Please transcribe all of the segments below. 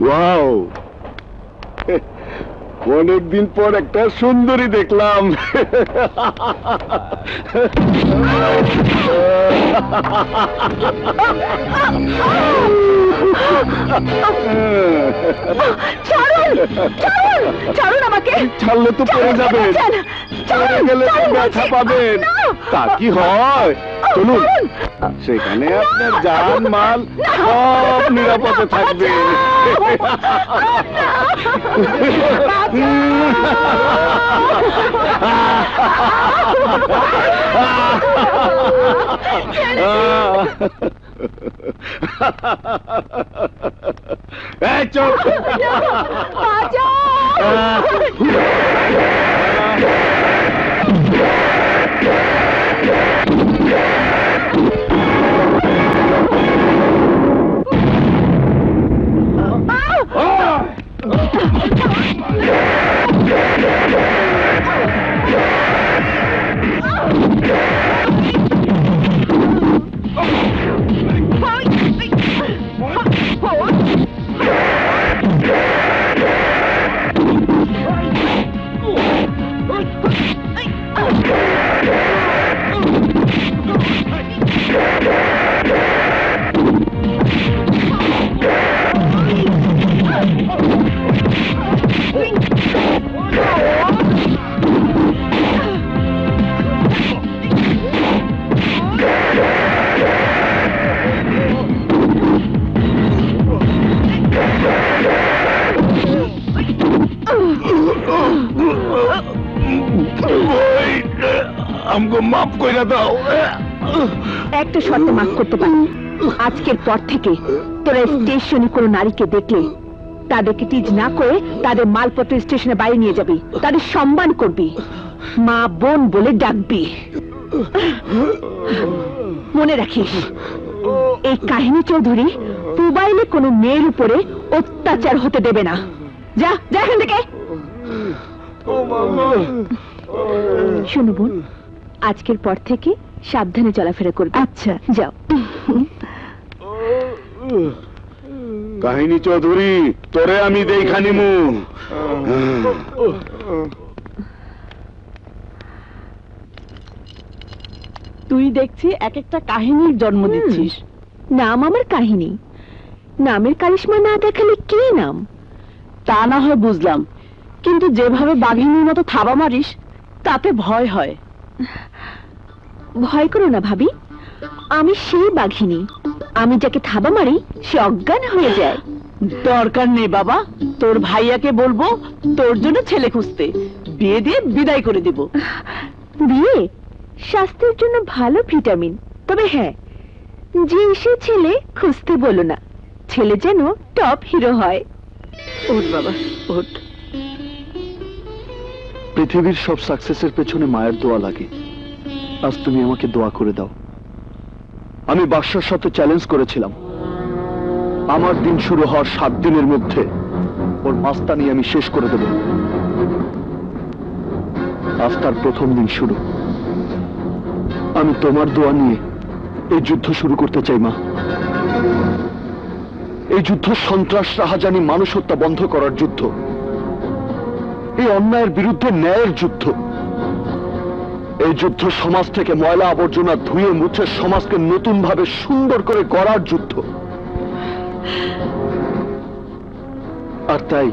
Wow অনেকদিন পর একটা সুন্দরী দেখলাম। ছাড়ুন ছাড়ুন ছাড়ুন আমাকে। ছাড়লে তো পড়ে ছাড়ুন, পড়ে গেলে ব্যথা। পাবেন। তা কি হয়? চলুন। সেখানে আপনার জান মাল সব নিরাপদে থাকবে। এই চুপ আমগো মাফ কইরা দাও। একটা শর্ত মাফ করতে পারি। আজকের পর থেকে তোরা স্টেশনে কোনো নারীকে দেখলে তাদেরকে টিজ না করে তাদের মালপত্র স্টেশনে বাইরে নিয়ে যাবি তাদের সম্মান করবি মা বোন বলে ডাকবি। মনে রাখিস এই কাহিনী চৌধুরী মোবাইলে কোনো মেয়ের উপরে অত্যাচার হতে দেবে না। যা যা এখান থেকে। শোনো বোন আজকের পর থেকে সাবধানে চলাফেরা করবে। আচ্ছা। যাও। কাহিনী চৌধুরী তোরে আমি দেখানি মু। তুই দেখছি এক একটা কাহিনীর জন্ম দিচ্ছিস। নাম আমার কাহিনী। নামের কারিশমা না দেখালে কি নাম? তা না হয় বুঝলাম। কিন্তু যেভাবে বাঘিনীর মতো থাবা মারিস তাতে ভয় হয়। ভয় করো না ভাবি। আমি সেই বাঘিনী। আমি যাকে থাবা মারি সে অজ্ঞান হয়ে যায়। দরকার নেই বাবা। তোর ভাইয়াকে বলব তোর জন্য ছেলে খুঁজতে। বিয়ে দিয়ে বিদায় করে দিব। বিয়ে? স্বাস্থ্যের জন্য ভালো ভিটামিন। তবে হ্যাঁ যে সে ছেলে খুঁজতে বলো না। ছেলে যেন টপ হিরো হয়। ওঠ বাবা ওঠ। পৃথিবীর সব সাকসেসের পেছনে মায়ের দোয়া লাগে। আজ তুমি আমাকে দোয়া করে দাও। আমি বাদশার সাথে চ্যালেঞ্জ করেছিলাম। আমার দিন শুরু হওয়ার সাত দিনের মধ্যে ওর মাস্তা নিয়ে আমি শেষ করে দেব। আজ তার প্রথম দিন শুরু। আমি তোমার দোয়া নিয়ে এই যুদ্ধ শুরু করতে চাই, মা। এই যুদ্ধ সন্ত্রাস, রাহাজানি, মানুষ হত্যা বন্ধ করার যুদ্ধ। এই অন্যায়ের বিরুদ্ধে ন্যায়ের যুদ্ধ। এই যুদ্ধ সমাজ থেকে ময়লা আবর্জনা ধুয়ে মুছে সমাজকে নতুন ভাবে সুন্দর করে গড়ার যুদ্ধ। আর তাই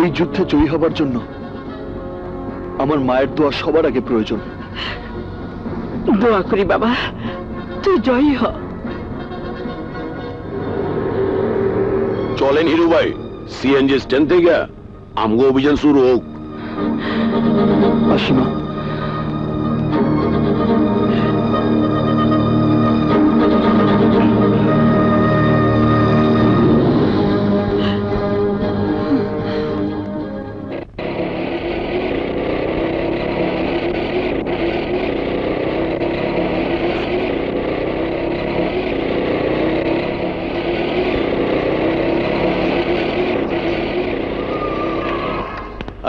এই যুদ্ধে জয়ী হবার জন্য আমার মায়ের দোয়া সবার আগে প্রয়োজন। দোয়া করি বাবা তুই জয়ী হ। চলেন হিরু ভাই সিএনজি স্ট্যান্ড থেকে। আমগো অভিযান শুরু হোক। আসিমা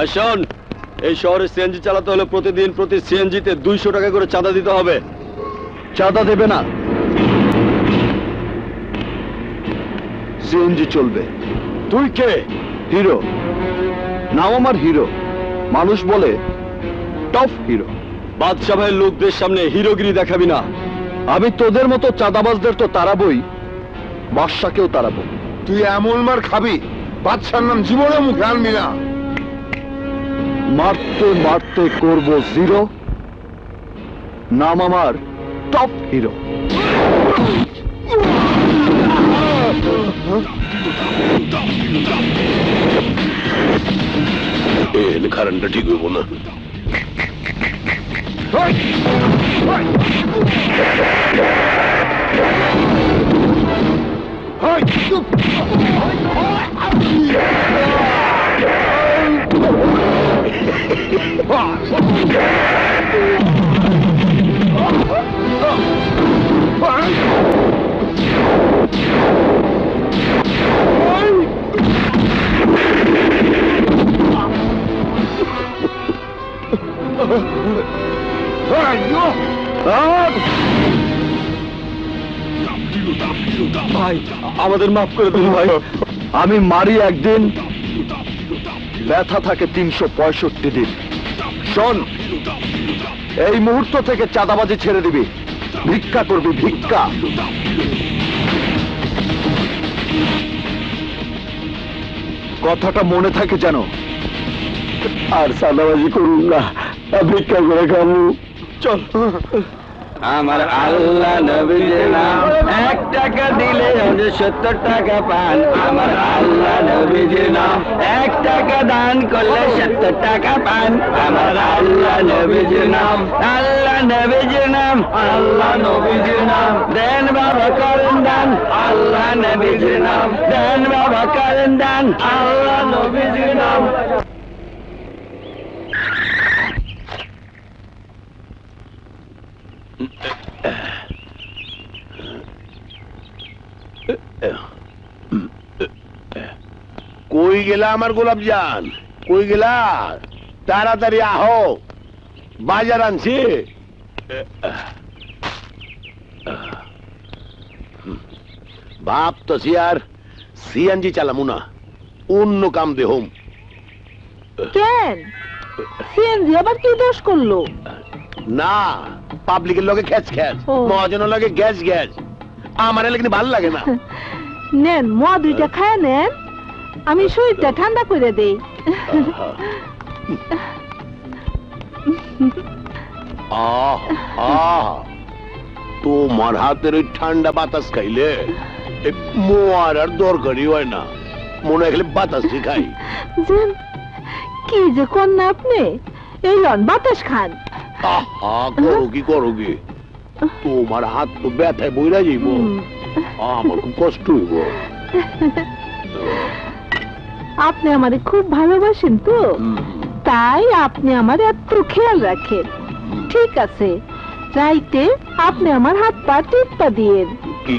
আর শোন, এই শহরে সিএনজি চালাতে হলে প্রতিদিন প্রতি সিএনজিতে দুইশো টাকা করে চাঁদা দিতে হবে। চাঁদা দেবে না। সিএনজি চলবে। তুই কে? হিরো। নাম আমার হিরো। মানুষ বলে, টপ হিরো। বাদশা ভাইয়ের লোকদের সামনে হিরোগিরি দেখাবি না। আমি তোদের মতো চাঁদাবাজদের তো তাড়াবই। বাদশাকেও তাড়াবো। তুই এমন মার খাবি, বাদশার নাম জীবনে মুখে আনবি না। মারতে মারতে করব জিরো নাম আমার টপ হিরো কারণটা ঠিক হইব না ভাই আমাদের মাফ করে দিন ভাই। আমি মারি একদিন ব্যথা থাকে তিনশো পঁয়ষট্টি দিন। শোন, এই মুহূর্ত থেকে চাঁদাবাজি ছেড়ে দিবি। ভিক্ষা করবি, ভিক্ষা। কথাটা মনে থাকে যেন। আর চাঁদাবাজি করুন না, ভিক্ষা করে খাব। চল। আমার আল্লাহ নবীর নাম। এক টাকা দিলে যে সত্তর টাকা পান। আমার আল্লাহ নবীর নাম। এক টাকা দান করলে সত্তর টাকা পান। আমার আল্লাহ নবীর নাম। আল্লাহ নবীর নাম। আল্লাহ নবীর নাম। দেন বাবা করেন দান। আল্লাহ নবীর নাম। দেন বাবা করেন দান। আল্লাহ নবীর নাম। কই গেলা আমার গোলাপ জান কই গেলা? তাড়াতাড়ি আহো। বাজার আনছি। ভাবতেছি আর সিএনজি চালামু না। অন্য কাম দেহম কেন? সিএনজি আবার কি দোষ করল? না পাবলিকের লগে খ্যাচ খ্যাচ। মহাজনের লগে গ্যাস গ্যাস। আমার কিন্তু ভালো লাগে না। নেন মদ দুইটা খায় নেন। আমি শরীরটা ঠান্ডা করে দেই। তোমার হাতের ওই ঠান্ডা বাতাস খাইলে মোয়ার আর দরকারই হয় না। মনে হয় বাতাস খাই। কি যে কোন না আপনি এই লন বাতাস খান। আহা করো কি করো কি? তোমার হাত তো ব্যথায় বইরা যাইব। আমার খুব কষ্ট হইব। আপনি আমারে খুব ভালোবাসেন তো। তাই আপনি আমার এত খেয়াল রাখেন। ঠিক আছে রাইতে আপনি আমার হাত পা টিপা দিয়েন। কি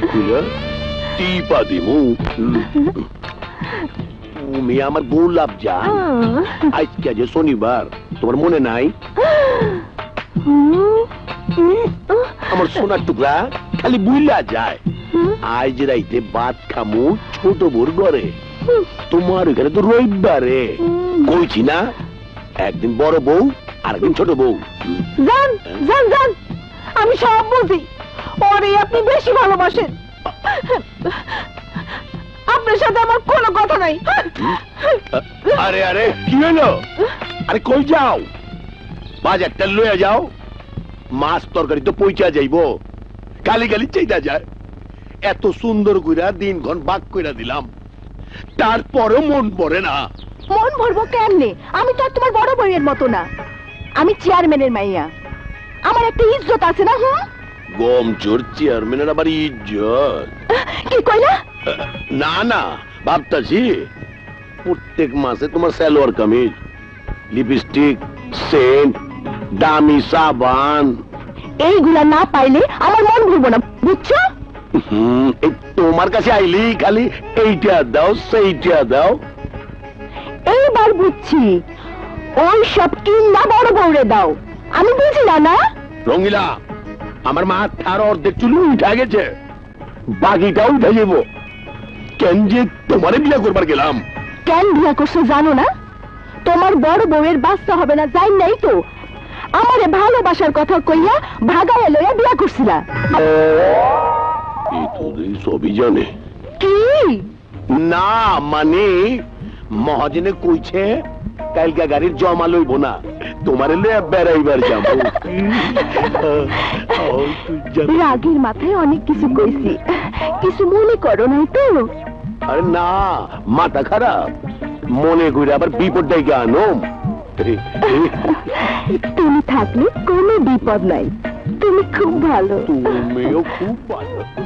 টিপা দিমু? তুমি আমার গোলাপ জান আজকে যে শনিবার তোমার মনে নাই? আমার সোনার টুকরা খালি বুইলা যায়। আজ রাইতে ভাত খামু ছোট বোর ঘরে। তোমার ওখানে তো রবিবারে। কইছি না একদিন বড় বউ আর একদিন ছোট বউ। আমি সব বুঝি ওরে আপনি বেশি ভালোবাসেন। আপনার সাথে আমার কোনো কথা নাই। আরে আরে কি হলো? আরে কই যাও? বাজারটা লয়ে যাও। মাছ তরকারি তো পইচা যাইবো। কালি কালি চাইতা যায়। এত সুন্দর কইরা দিন ঘন বাক কইরা দিলাম। তারপরেও মন পড়ে না। মন ভরবো কেমনে? আমি তো আর তোমার বড় বইয়ের মতো না। আমি চেয়ারম্যানের মাইয়া। আমার একটা ইজ্জত আছে না হুম? গম চোর চেয়ারম্যানের আবার ইজ্জত। কি কইলা? না না ভাবতাছি প্রত্যেক মাসে তোমার সালোয়ার কামিজ লিপস্টিক সেন্ট দামি সাবান। এইগুলা না পাইলে আমার মন ভরবো না। কাছে আইলি খালি এইটা দাও সেইটা দাও। এইবার বুঝছি। ওই সব কিনা বড় বউরে দাও। আমি বুঝি না না? রঙ্গিলা আমার মাথার অর্ধেক চুল উঠা গেছে। বাকিটা উঠে যাব। কেন যে তোমারে বিয়া করবার গেলাম? কেন বিয়া করছ জানো না? তোমার বড় বউয়ের বাচ্চা হবে না যাই নাই তো? আমারে ভালোবাসার কথা কইয়া ভাগায় লইয়া বিয়া করছিলা। সবই জানে কি? না মানে মহাজনে কইছে কালকা গাড়ির জমা লইব না। তোমারে বেড়াইবার যাব। রাগের মাথায় অনেক কিছু কইছি। কিছু মনে করো নাই তো? আরে না মাথা খারাপ। মনে করে আবার বিপদ ডেকে আনো। তুমি থাকলে কোনো বিপদ নাই। তুমি খুব ভালো। তুমিও খুব ভালো।